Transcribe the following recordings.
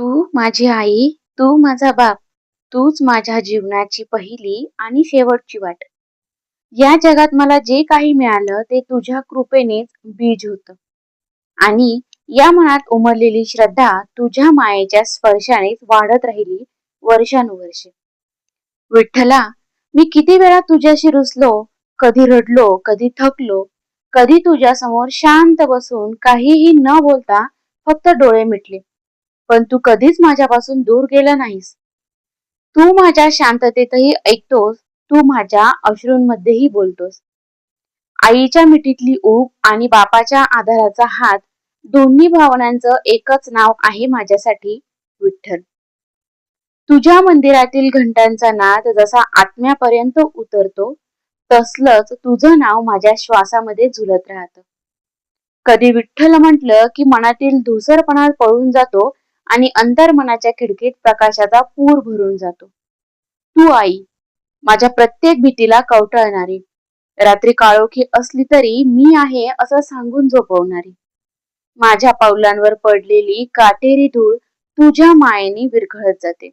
तू माझी आई तू माझा बाप तूच माझ्या जीवनाची पहिली आणि शेवटची वाट. या जगात मला जे काही मिळालं ते तुझ्या कृपेनेच बीज होत. आणि या मनात उमरलेली श्रद्धा तुझ्या मायेच्या स्पर्शानेच वाढत राहिली वर्षानुवर्षे. विठ्ठला मी किती वेळा तुझ्याशी रुसलो कधी रडलो कधी थकलो कधी तुझ्या समोर शांत बसून काहीही न बोलता फक्त डोळे मिटले. पण तू कधीच माझ्यापासून दूर गेला नाहीस. तू माझ्या शांततेतही ऐकतोस तू माझ्या अश्रूंमध्येही बोलतोस. आईच्या मिठीतली ऊब आणि बापाच्या आधाराचा हात दोन्ही भावनांचं एकच नाव आहे माझ्यासाठी विठ्ठल. तुझ्या मंदिरातील घंटांचा नाद जसा आत्म्यापर्यंत उतरतो तसलंच तुझं नाव माझ्या श्वासामध्ये झुलत राहतं. कधी विठ्ठल म्हटलं की मनातील धुसरपणा पळून जातो आणि अंतर्मनाच्या खिडकीत प्रकाशाचा पूर भरून जातो. तू आई माझ्या प्रत्येक भीतीला कवटळणारी रात्री काळोखी असली तरी मी आहे असं सांगून झोपवणारी. माझ्या पावलांवर पडलेली काटेरी धूळ तुझ्या मायेने विरघळत जाते.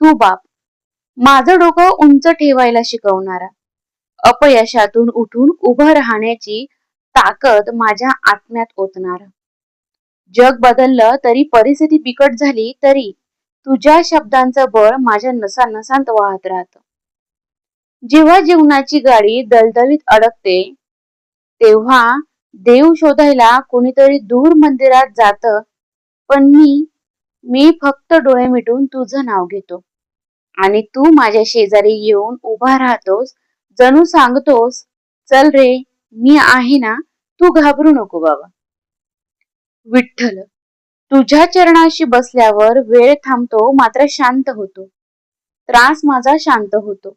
तू बाप माझं डोकं उंच ठेवायला शिकवणारा अपयशातून उठून उभं राहण्याची ताकद माझ्या आत्म्यात ओतणारा. जग बदललं तरी परिस्थिती बिकट झाली तरी तुझ्या शब्दांचं बळ माझ्या नसा नसांत वाहत राहत. जेव्हा जीवनाची गाडी दलदलीत अडकते तेव्हा देव शोधायला कोणीतरी दूर मंदिरात जात पण मी मी फक्त डोळे मिटून तुझं नाव घेतो. आणि तू माझ्या शेजारी येऊन उभा राहतोस जणू सांगतोस चल रे मी आहे ना तू घाबरू नको बाबा. विठ्ठल. तुझ्या चरणाशी बसल्यावर वेळ थांबतो मात्र शांत होतो. त्रास माझा शांत होतो.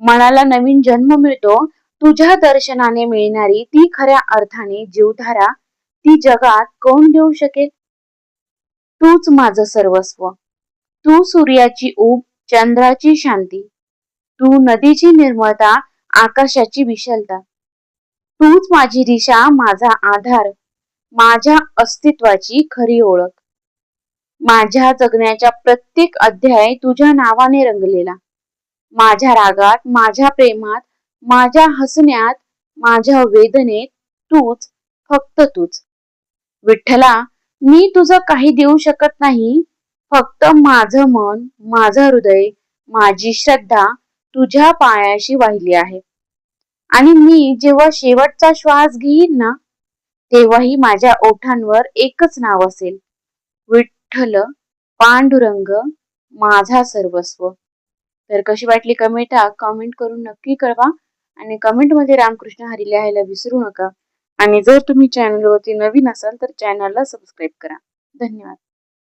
मनाला नवीन जन्म मिळतो तुझ्या दर्शनाने मिळणारी ती खऱ्या अर्थाने जीवधारा ती जगात कोण देऊ शकेल? तूच माझं सर्वस्व. तू सूर्याची ऊब चंद्राची शांती. तू नदीची निर्मळता आकाशाची विशालता. तूच माझी दिशा माझा आधार. माझ्या अस्तित्वाची खरी ओळख. माझ्या जगण्याच्या प्रत्येक अध्याय तुझ्या नावाने रंगलेला. माझ्या रागात माझ्या प्रेमात माझ्या हसण्यात माझ्या वेदनेत तूच फक्त तूच. विठ्ठला मी तुझं काही देऊ शकत नाही. फक्त माझं मन माझं हृदय माझी श्रद्धा तुझ्या पायाशी वाहिली आहे. आणि मी जेव्हा शेवटचा श्वास घेईन ना तेव्हाही माझ्या ओठांवर एकच नाव असेल. विठ्ठल पांडुरंग माझा सर्वस्व. तर कशी वाटली कमेंट? कमेंट करून नक्की कळवा. आणि कमेंटमध्ये रामकृष्ण हरी लिहायला विसरू नका. आणि जर तुम्ही चॅनलवरती नवीन असाल तर चॅनलला सबस्क्राईब करा. धन्यवाद.